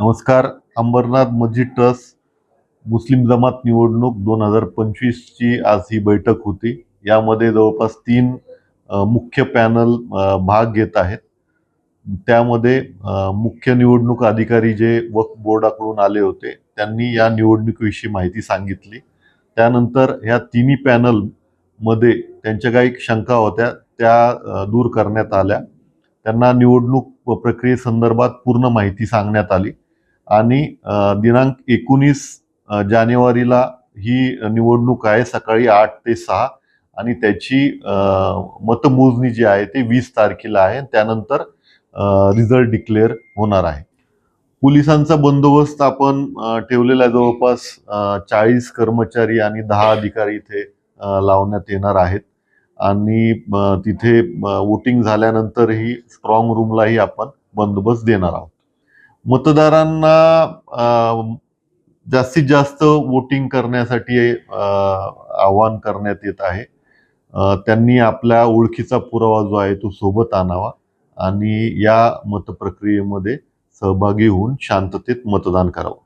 नमस्कार अंबरनाथ मस्जिद ट्रस्ट मुस्लिम जमात निवडणूक दोन हजार पंचवीसची आज ही बैठक होती. यामध्ये जवळपास तीन मुख्य पॅनल भाग घेत आहेत. त्यामध्ये मुख्य निवडणूक अधिकारी जे वक्फ बोर्डाकडून आले होते त्यांनी या निवडणुकीविषयी माहिती सांगितली. त्यानंतर ह्या तिन्ही पॅनलमध्ये त्यांच्या काही शंका होत्या त्या दूर करण्यात आल्या. त्यांना निवडणूक प्रक्रियेसंदर्भात पूर्ण माहिती सांगण्यात आली. आणि दिनांक एकोणीस जानेवारीला ही निवडणूक आहे सकाळी आठ ते सहा. आणि त्याची मतमोजणी जी आहे ती वीस तारखेला आहे. त्यानंतर रिझल्ट डिक्लेअर होणार आहे. पोलिसांचा बंदोबस्त आपण ठेवलेला आहे जवळपास चाळीस कर्मचारी आणि दहा अधिकारी इथे लावण्यात येणार आहेत. आणि तिथे वोटिंग झाल्यानंतरही स्ट्रॉंग रूमलाही आपण बंदोबस्त देणार आहोत. मतदारांना जास्तीत जास्त वोटिंग करण्यासाठी आवाहन करण्यात येत आहे. त्यांनी आपल्या ओळखीचा पुरावा जो आहे तो सोबत आणावा आणि या मतप्रक्रियेमध्ये सहभागी होऊन शांततेत मतदान करावं.